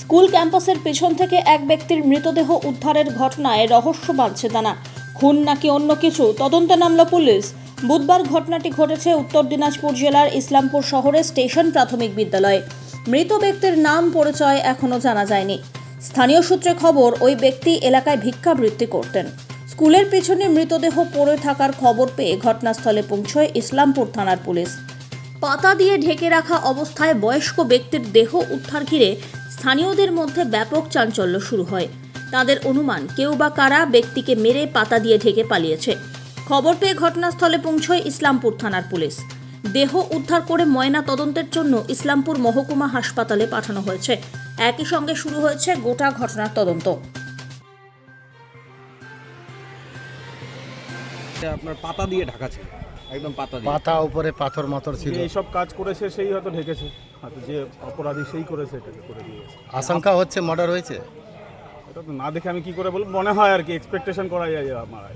School ক্যাম্পাসের পেছন থেকে এক ব্যক্তির মৃতদেহ উদ্ধারের ঘটনায় রহস্য বাঁধছে দানা খুন নাকি অন্য কিছু? তদন্তে নামল পুলিশ। বুধবার ঘটনাটি ঘটেছে উত্তর দিনাজপুর জেলার ইসলামপুর শহরের স্টেশন প্রাথমিক বিদ্যালয়ে। মৃত ব্যক্তির নাম, পরিচয় এখনও জানা যায়নি। স্থানীয় সূত্রে খবর, ওই ব্যক্তি এলাকায় ভিক্ষাবৃত্তি করতেন। স্কুলের পেছনে মৃতদেহ পড়ে থাকার খবর পেয়ে ঘটনাস্থলে পৌঁছয় ইসলামপুর থানার পুলিশ। পাতা দিয়ে ঢেকে রাখা অবস্থায় বয়স্ক ব্যক্তির দেহ উদ্ধার ঘিরে স্থানীয়দের মধ্যে ব্যাপক চাঞ্চল্য শুরু হয়। তাদের অনুমান, কেউ বা কারা ব্যক্তিকে মেরে পাতা দিয়ে ঢেকে পালিয়েছে। খবর পেয়ে ঘটনাস্থলে পৌঁছয় ইসলামপুর থানার পুলিশ। দেহ উদ্ধার করে ময়না তদন্তের জন্য ইসলামপুর মহকুমা হাসপাতালে পাঠানো হয়েছে। একই সঙ্গে শুরু হয়েছে গোটা ঘটনার তদন্ত। আপনার পাতা দিয়ে ঢাকা ছিল একদম পাতা দিয়ে। পাতা উপরে পাথর মাথর ছিল। এই এইসব কাজ করেছে সেই হয়তো ঢেকেছে হয়তো যে অপরাধী সেই করেছে এটাকে করে দিয়েছে। আশঙ্কা হচ্ছে মার্ডার হয়েছে? এটা তো না দেখে আমি কি করে বলব? মনে হয় আর কি এক্সপেকটেশন করা যায় আমার মারা